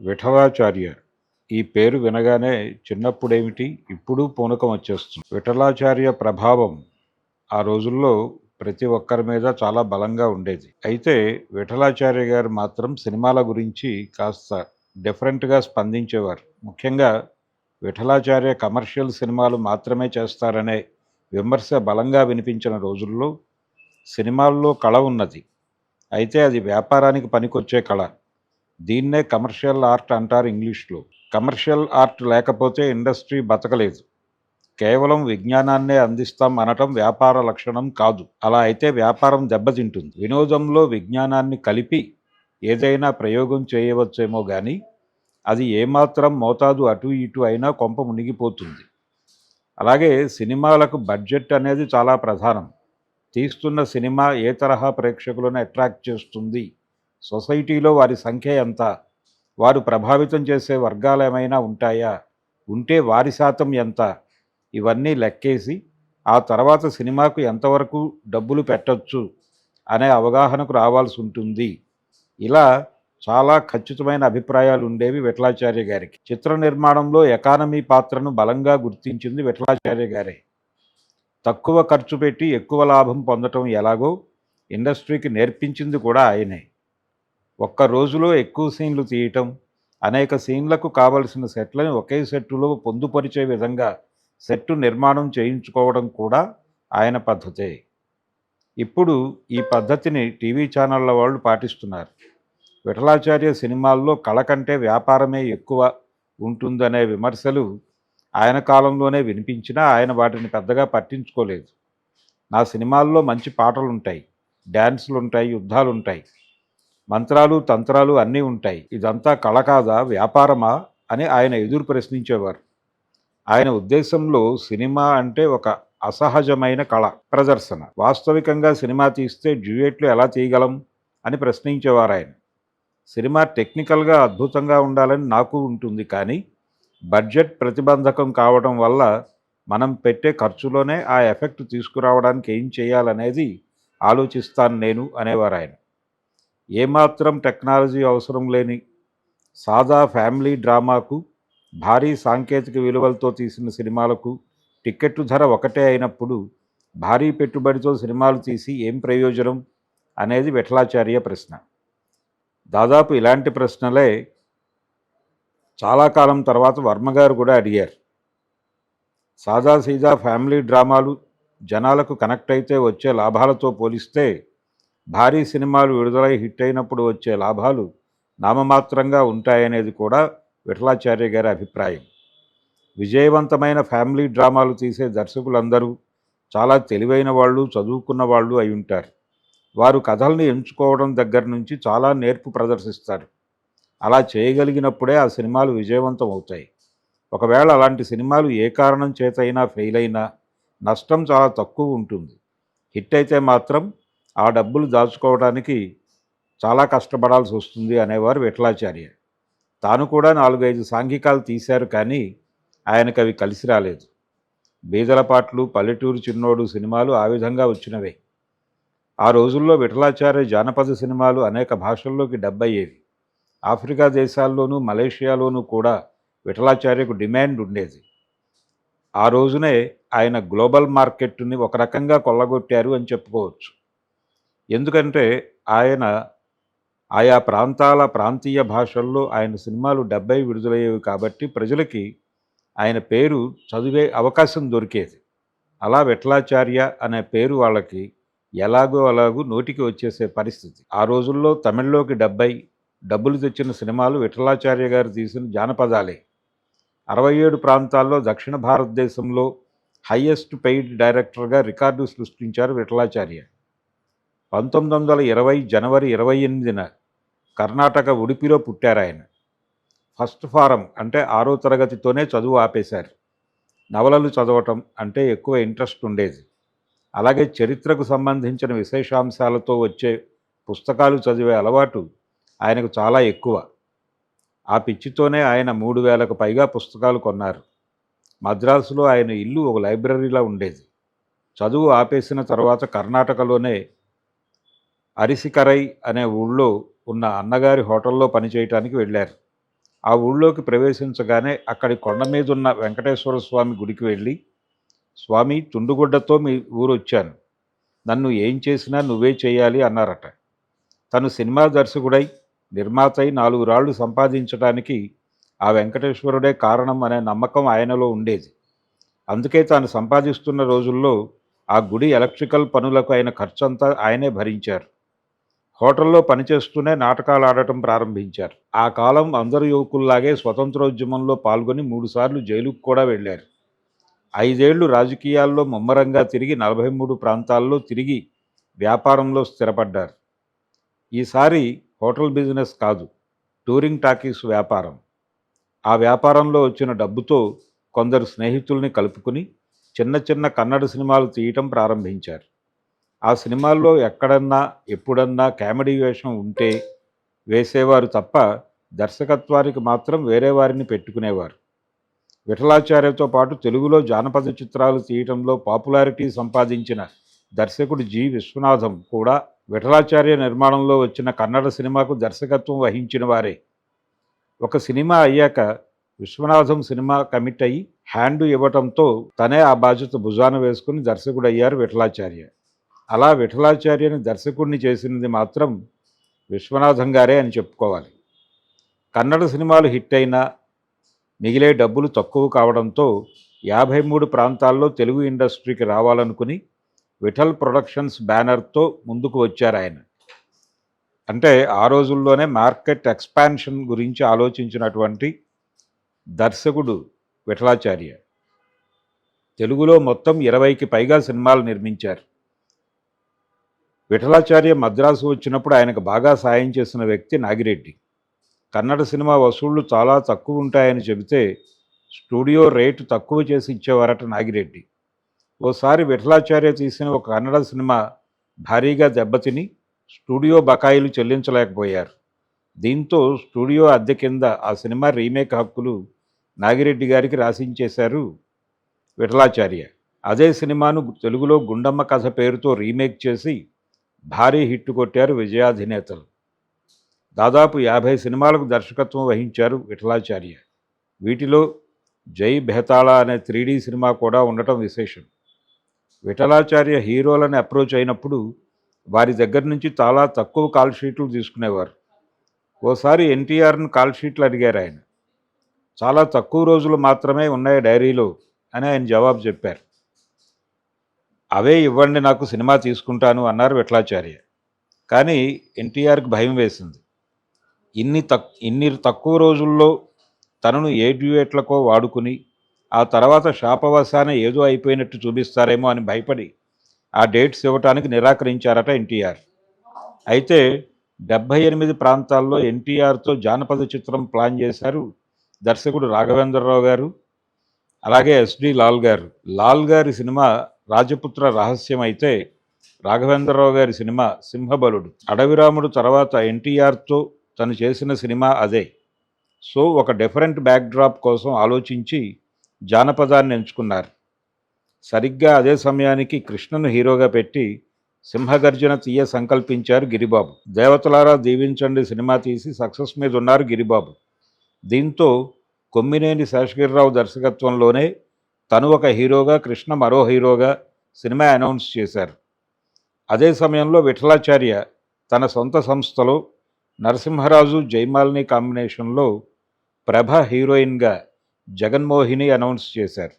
విఠలాచార్య. ఈ పేరు వినగానే చిన్నప్పుడేమిటి? ఇప్పుడు పూనకం వచ్చేస్తుంది. విఠలాచార్య ప్రభావం ఆ రోజుల్లో ప్రతి ఒక్కరి మీద చాలా బలంగా ఉండేది. అయితే విఠలాచార్య గారు మాత్రం సినిమాల గురించి కాస్త డిఫరెంట్గా స్పందించేవారు. ముఖ్యంగా విఠలాచార్య కమర్షియల్ సినిమాలు మాత్రమే చేస్తారనే విమర్శ బలంగా వినిపించిన రోజుల్లో సినిమాల్లో కళ ఉన్నది. అయితే అది వ్యాపారానికి పనికొచ్చే కళ. దీన్నే కమర్షియల్ ఆర్ట్ అంటారు ఇంగ్లీష్లో. కమర్షియల్ ఆర్ట్ లేకపోతే ఇండస్ట్రీ బతకలేదు. కేవలం విజ్ఞానాన్నే అందిస్తాం అనటం వ్యాపార లక్షణం కాదు. అలా అయితే వ్యాపారం దెబ్బతింటుంది. వినోదంలో విజ్ఞానాన్ని కలిపి ఏదైనా ప్రయోగం చేయవచ్చేమో కానీ అది ఏమాత్రం మోతాదు అటు ఇటు అయినా కొంప మునిగిపోతుంది. అలాగే సినిమాలకు బడ్జెట్ అనేది చాలా ప్రధానం. తీస్తున్న సినిమా ఏ తరహా ప్రేక్షకులను అట్రాక్ట్ చేస్తుంది? సొసైటీలో వారి సంఖ్య ఎంత? వారు ప్రభావితం చేసే వర్గాలు ఏమైనా ఉంటాయా? ఉంటే వారి శాతం ఎంత? ఇవన్నీ లెక్కేసి ఆ తర్వాత సినిమాకు ఎంతవరకు డబ్బులు పెట్టచ్చు అనే అవగాహనకు రావాల్సి ఉంటుంది. ఇలా చాలా ఖచ్చితమైన అభిప్రాయాలు ఉండేవి విఠలాచార్య గారికి. చిత్ర నిర్మాణంలో ఎకానమీ పాత్రను బలంగా గుర్తించింది విఠలాచార్య గారే. తక్కువ ఖర్చు పెట్టి ఎక్కువ లాభం పొందటం ఎలాగో ఇండస్ట్రీకి నేర్పించింది కూడా ఆయనే. ఒక్క రోజులో ఎక్కువ సీన్లు తీయటం అనేక సీన్లకు కావలసిన సెట్లను ఒకే సెట్టులో పొందుపరిచే విధంగా సెట్టు నిర్మాణం చేయించుకోవడం కూడా ఆయన పద్ధతే. ఇప్పుడు ఈ పద్ధతిని టీవీ ఛానళ్ళ వాళ్ళు పాటిస్తున్నారు. విఠలాచార్య సినిమాల్లో కళ కంటే వ్యాపారమే ఎక్కువ ఉంటుందనే విమర్శలు ఆయన కాలంలోనే వినిపించినా ఆయన వాటిని పెద్దగా పట్టించుకోలేదు. నా సినిమాల్లో మంచి పాటలుంటాయి డ్యాన్సులుంటాయి యుద్ధాలుంటాయి. మంత్రాలు తంత్రాలు అన్నీ ఉంటాయి. ఇదంతా కళ కాదా వ్యాపారమా అని ఆయన ఎదురు ప్రశ్నించేవారు. ఆయన ఉద్దేశంలో సినిమా అంటే ఒక అసహజమైన కళ ప్రదర్శన. వాస్తవికంగా సినిమా తీస్తే డ్యూయేట్లు ఎలా తీయగలం అని ప్రశ్నించేవారు ఆయన సినిమా టెక్నికల్గా అద్భుతంగా ఉండాలని నాకు ఉంటుంది కానీ బడ్జెట్ ప్రతిబంధకం కావడం వల్ల మనం పెట్టే ఖర్చులోనే ఆ ఎఫెక్ట్ తీసుకురావడానికి ఏం చేయాలనేది ఆలోచిస్తాను నేను అనేవారు ఆయన ఏమాత్రం టెక్నాలజీ అవసరం లేని సాదా ఫ్యామిలీ డ్రామాకు భారీ సాంకేతిక విలువలతో తీసిన సినిమాలకు టిక్కెట్టు ధర ఒకటే అయినప్పుడు భారీ పెట్టుబడితో సినిమాలు తీసి ఏం ప్రయోజనం అనేది విఠలాచార్య ప్రశ్న. దాదాపు ఇలాంటి ప్రశ్నలే చాలా కాలం తర్వాత వర్మగారు కూడా అడిగారు. సాదా సీదా ఫ్యామిలీ డ్రామాలు జనాలకు కనెక్ట్ అయితే వచ్చే లాభాలతో పోలిస్తే భారీ సినిమాలు విడుదలై హిట్ అయినప్పుడు వచ్చే లాభాలు నామమాత్రంగా ఉంటాయనేది కూడా విఠలాచార్య గారి అభిప్రాయం. విజయవంతమైన ఫ్యామిలీ డ్రామాలు తీసే దర్శకులందరూ చాలా తెలివైన వాళ్ళు చదువుకున్న వాళ్ళు అయి ఉంటారు. వారు కథల్ని ఎంచుకోవడం దగ్గర నుంచి చాలా నేర్పు ప్రదర్శిస్తారు. అలా చేయగలిగినప్పుడే ఆ సినిమాలు విజయవంతం అవుతాయి. ఒకవేళ అలాంటి సినిమాలు ఏ కారణం చేతైనా ఫెయిల్ అయినా నష్టం చాలా తక్కువ ఉంటుంది. హిట్ అయితే మాత్రం ఆ డబ్బులు దాచుకోవడానికి చాలా కష్టపడాల్సి వస్తుంది అనేవారు విఠలాచార్య. తాను కూడా నాలుగైదు సాంఘికాలు తీశారు కానీ ఆయనకు అవి కలిసి రాలేదు. బీదల పాటలు పల్లెటూరు చిన్నోడు సినిమాలు ఆ విధంగా వచ్చినవే. ఆ రోజుల్లో విఠలాచార్య జానపద సినిమాలు అనేక భాషల్లోకి డబ్బయ్యేవి ఆఫ్రికా దేశాల్లోనూ మలేషియాలోనూ కూడా విఠలాచార్యకు డిమాండ్ ఉండేది. ఆ రోజునే ఆయన గ్లోబల్ మార్కెట్ని ఒక రకంగా కొల్లగొట్టారు అని చెప్పుకోవచ్చు. ఎందుకంటే ఆయన ఆయా ప్రాంతాల ప్రాంతీయ భాషల్లో ఆయన సినిమాలు డెబ్బై విడుదలయ్యేవి కాబట్టి ప్రజలకి ఆయన పేరు చదివే అవకాశం దొరికేది. అలా విఠలాచార్య అనే పేరు వాళ్ళకి ఎలాగో అలాగూ నోటికి వచ్చేసే పరిస్థితి. ఆ రోజుల్లో తమిళ్ళోకి డెబ్బై డబ్బులు తెచ్చిన సినిమాలు విఠలాచార్య గారు తీసిన జానపదాలే. అరవై ఏడు ప్రాంతాల్లో దక్షిణ భారతదేశంలో హయ్యెస్ట్ పెయిడ్ డైరెక్టర్గా రికార్డు సృష్టించారు విఠలాచార్య పంతొమ్మిది వందల ఇరవై జనవరి ఇరవై ఎనిమిదిన కర్ణాటక ఉడిపిలో పుట్టారు ఆయన. ఫస్ట్ ఫారం అంటే ఆరో తరగతితోనే చదువు ఆపేశారు. నవలలు చదవటం అంటే ఎక్కువ ఇంట్రెస్ట్ ఉండేది. అలాగే చరిత్రకు సంబంధించిన విశేషాంశాలతో వచ్చే పుస్తకాలు చదివే అలవాటు ఆయనకు చాలా ఎక్కువ. ఆ పిచ్చితోనే ఆయన మూడు వేలకు పైగా పుస్తకాలు కొన్నారు. మద్రాసులో ఆయన ఇల్లు ఒక లైబ్రరీలా ఉండేది. చదువు ఆపేసిన తర్వాత కర్ణాటకలోనే అరిసికరై అనే ఊళ్ళో ఉన్న అన్నగారి హోటల్లో పనిచేయటానికి వెళ్ళారు. ఆ ఊళ్ళోకి ప్రవేశించగానే అక్కడి కొండ మీద ఉన్న వెంకటేశ్వర స్వామి గుడికి వెళ్ళి స్వామి తుండుగుడ్డతో మీ ఊరు వచ్చాను నన్ను ఏం చేసినా నువ్వే చేయాలి అన్నారట. తను సినిమా దర్శకుడై నిర్మాత అయి నాలుగు రాళ్ళు సంపాదించడానికి ఆ వెంకటేశ్వరుడే కారణం అనే నమ్మకం ఆయనలో ఉండేది. అందుకే తాను సంపాదిస్తున్న రోజుల్లో ఆ గుడి ఎలక్ట్రికల్ పనులకు అయిన ఖర్చంతా ఆయనే భరించారు. హోటల్లో పనిచేస్తూనే నాటకాలు ఆడటం ప్రారంభించారు. ఆ కాలం అందరు యువకుల్లాగే స్వతంత్రోద్యమంలో పాల్గొని మూడుసార్లు జైలుకు కూడా వెళ్ళారు. ఐదేళ్ళు రాజకీయాల్లో ముమ్మరంగా తిరిగి నలభై మూడు ప్రాంతాల్లో తిరిగి వ్యాపారంలో స్థిరపడ్డారు. ఈసారి హోటల్ బిజినెస్ కాదు టూరింగ్ టాకీస్ వ్యాపారం. ఆ వ్యాపారంలో వచ్చిన డబ్బుతో కొందరు స్నేహితుల్ని కలుపుకుని చిన్న చిన్న కన్నడ సినిమాలు తీయటం ప్రారంభించారు. ఆ సినిమాల్లో ఎక్కడన్నా ఎప్పుడన్నా కామెడీ వేషం ఉంటే వేసేవారు తప్ప దర్శకత్వానికి మాత్రం వేరే వారిని పెట్టుకునేవారు. విఠలాచార్యతో పాటు తెలుగులో జానపద చిత్రాలు తీయటంలో పాపులారిటీ సంపాదించిన దర్శకుడు జి. విశ్వనాథం కూడా విఠలాచార్య నిర్మాణంలో వచ్చిన కన్నడ సినిమాకు దర్శకత్వం వహించిన వారే. ఒక సినిమా అయ్యాక విశ్వనాథం సినిమా కమిట్ అయ్యి హ్యాండ్ ఇవ్వటంతో తనే ఆ బాధ్యత భుజాన వేసుకుని దర్శకుడయ్యారు విఠలాచార్య. అలా విఠలాచార్యని దర్శకుడిని చేసినది మాత్రం విశ్వనాథం గారే అని చెప్పుకోవాలి. కన్నడ సినిమాలు హిట్ అయినా మిగిలే డబ్బులు తక్కువ కావడంతో యాభై మూడు ప్రాంతాల్లో తెలుగు ఇండస్ట్రీకి రావాలనుకుని విఠల్ ప్రొడక్షన్స్ బ్యానర్తో ముందుకు వచ్చారు ఆయన. అంటే ఆ రోజుల్లోనే మార్కెట్ ఎక్స్పాన్షన్ గురించి ఆలోచించినటువంటి దర్శకుడు విఠలాచార్య. తెలుగులో మొత్తం ఇరవైకి పైగా సినిమాలు నిర్మించారు. విఠలాచార్య మద్రాసు వచ్చినప్పుడు ఆయనకు బాగా సాయం చేసిన వ్యక్తి నాగిరెడ్డి. కన్నడ సినిమా వసూళ్ళు చాలా తక్కువ ఉంటాయని చెబితే స్టూడియో రేటు తక్కువ చేసి ఇచ్చేవారట నాగిరెడ్డి. ఓసారి విఠలాచార్య తీసిన ఒక కన్నడ సినిమా భారీగా దెబ్బతిని స్టూడియో బకాయిలు చెల్లించలేకపోయారు. దీంతో స్టూడియో అద్దె కింద ఆ సినిమా రీమేక్ హక్కులు నాగిరెడ్డి గారికి రాసించేశారు విఠలాచార్య. అదే సినిమాను తెలుగులో గుండమ్మ కథ పేరుతో రీమేక్ చేసి భారీ హిట్ కొట్టారు విజయాధినేతలు దాదాపు యాభై సినిమాలకు దర్శకత్వం వహించారు విఠలాచార్య. వీటిలో జై బెహతాళ అనే త్రీడీ సినిమా కూడా ఉండటం విశేషం. విఠలాచార్య హీరోలను అప్రోచ్ అయినప్పుడు వారి దగ్గర నుంచి చాలా తక్కువ కాల్ షీట్లు తీసుకునేవారు. ఓసారి ఎన్టీఆర్ను కాల్ షీట్లు అడిగారు ఆయన. చాలా తక్కువ రోజులు మాత్రమే ఉన్నాయి డైరీలో అని ఆయన జవాబు చెప్పారు. అవే ఇవ్వండి నాకు సినిమా తీసుకుంటాను అన్నారు విఠలాచార్య కానీ ఎన్టీఆర్కి భయం వేసింది. ఇన్ని తక్ ఇన్ని తక్కువ రోజుల్లో తనను ఏ డ్యూయేట్లకో వాడుకుని ఆ తర్వాత శాపవశాన ఏదో అయిపోయినట్టు చూపిస్తారేమో అని భయపడి ఆ డేట్స్ ఇవ్వటానికి నిరాకరించారట ఎన్టీఆర్. అయితే డెబ్భై ఎనిమిది ప్రాంతాల్లో ఎన్టీఆర్తో జానపద చిత్రం ప్లాన్ చేశారు దర్శకుడు రాఘవేంద్రరావు గారు అలాగే ఎస్డి లాల్ గారు. లాల్ గారి సినిమా రాజపుత్ర రహస్యం అయితే రాఘవేంద్రరావు గారి సినిమా సింహబలుడు. అడవిరాముడు తర్వాత ఎన్టీఆర్తో తను చేసిన సినిమా అదే. సో ఒక డిఫరెంట్ బ్యాక్డ్రాప్ కోసం ఆలోచించి జానపదాన్ని ఎంచుకున్నారు. సరిగ్గా అదే సమయానికి కృష్ణను హీరోగా పెట్టి సింహగర్జన తీయ సంకల్పించారు గిరిబాబు. దేవతలారా దీవించండి సినిమా తీసి సక్సెస్ మీద ఉన్నారు గిరిబాబు. దీంతో కొమ్మినేని శేషగిరిరావు దర్శకత్వంలోనే తను ఒక హీరోగా కృష్ణ మరో హీరోగా సినిమా అనౌన్స్ చేశారు. అదే సమయంలో విఠలాచార్య తన సొంత సంస్థలో నరసింహరాజు జైమాలిని కాంబినేషన్లో ప్రభ హీరోయిన్గా జగన్మోహిని అనౌన్స్ చేశారు.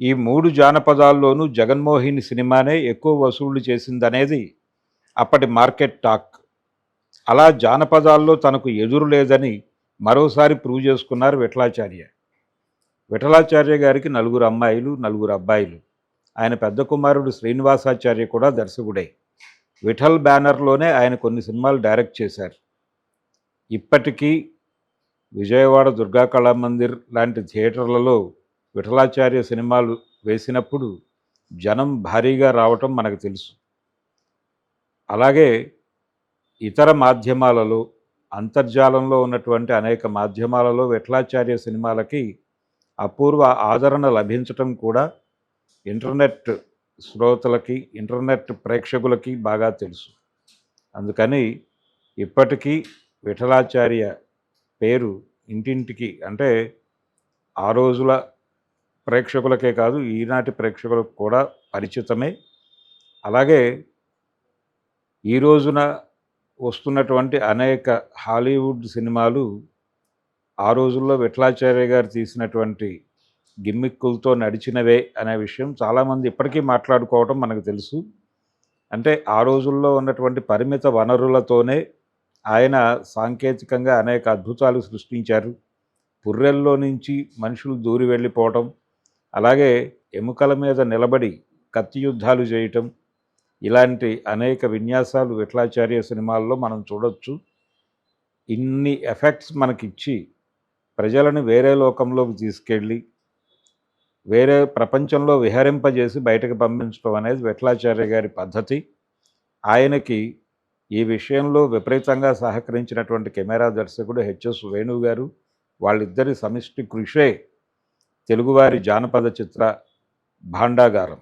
ఈ మూడు జానపదాల్లోనూ జగన్మోహిని సినిమానే ఎక్కువ వసూళ్ళు చేసిందనేది అప్పటి మార్కెట్ టాక్. అలా జానపదాల్లో తనకు ఎదురు లేదని మరోసారి ప్రూవ్ చేసుకున్నారు విఠలాచార్య. విఠలాచార్య గారికి నలుగురు అమ్మాయిలు నలుగురు అబ్బాయిలు. ఆయన పెద్ద కుమారుడు శ్రీనివాసాచార్య కూడా దర్శకుడే. విఠల్ బ్యానర్లోనే ఆయన కొన్ని సినిమాలు డైరెక్ట్ చేశారు. ఇప్పటికీ విజయవాడ దుర్గా కళామందిర్ లాంటి థియేటర్లలో విఠలాచార్య సినిమాలు వేసినప్పుడు జనం భారీగా రావటం మనకు తెలుసు. అలాగే ఇతర మాధ్యమాలలో అంతర్జాలంలో ఉన్నటువంటి అనేక మాధ్యమాలలో విఠలాచార్య సినిమాలకి అపూర్వ ఆదరణ లభించటం కూడా ఇంటర్నెట్ శ్రోతలకి ఇంటర్నెట్ ప్రేక్షకులకి బాగా తెలుసు. అందుకని ఇప్పటికీ విఠలాచార్య పేరు ఇంటింటికి అంటే ఆ రోజుల ప్రేక్షకులకే కాదు ఈనాటి ప్రేక్షకులకు కూడా పరిచితమే. అలాగే ఈ రోజున వస్తున్నటువంటి అనేక హాలీవుడ్ సినిమాలు ఆ రోజుల్లో విఠలాచార్య గారు తీసినటువంటి గిమ్మిక్కులతో నడిచినవే అనే విషయం చాలామంది ఇప్పటికీ మాట్లాడుకోవటం మనకు తెలుసు. అంటే ఆ రోజుల్లో ఉన్నటువంటి పరిమిత వనరులతోనే ఆయన సాంకేతికంగా అనేక అద్భుతాలు సృష్టించారు. పుర్రెల్లో నుంచి మనుషులు దూరి వెళ్ళిపోవటం అలాగే ఎముకల మీద నిలబడి కత్తి యుద్ధాలు చేయటం ఇలాంటి అనేక విన్యాసాలు విఠలాచార్య సినిమాల్లో మనం చూడొచ్చు. ఇన్ని ఎఫెక్ట్స్ మనకిచ్చి ప్రజలను వేరే లోకంలోకి తీసుకెళ్ళి వేరే ప్రపంచంలో విహరింపజేసి బయటకు పంపించడం అనేది విఠలాచార్య గారి పద్ధతి. ఆయనకి ఈ విషయంలో విపరీతంగా సహకరించినటువంటి కెమెరా దర్శకుడు హెచ్ఎస్ వేణు గారు వాళ్ళిద్దరి సమిష్టి కృషే తెలుగువారి జానపద చిత్ర భాండాగారం.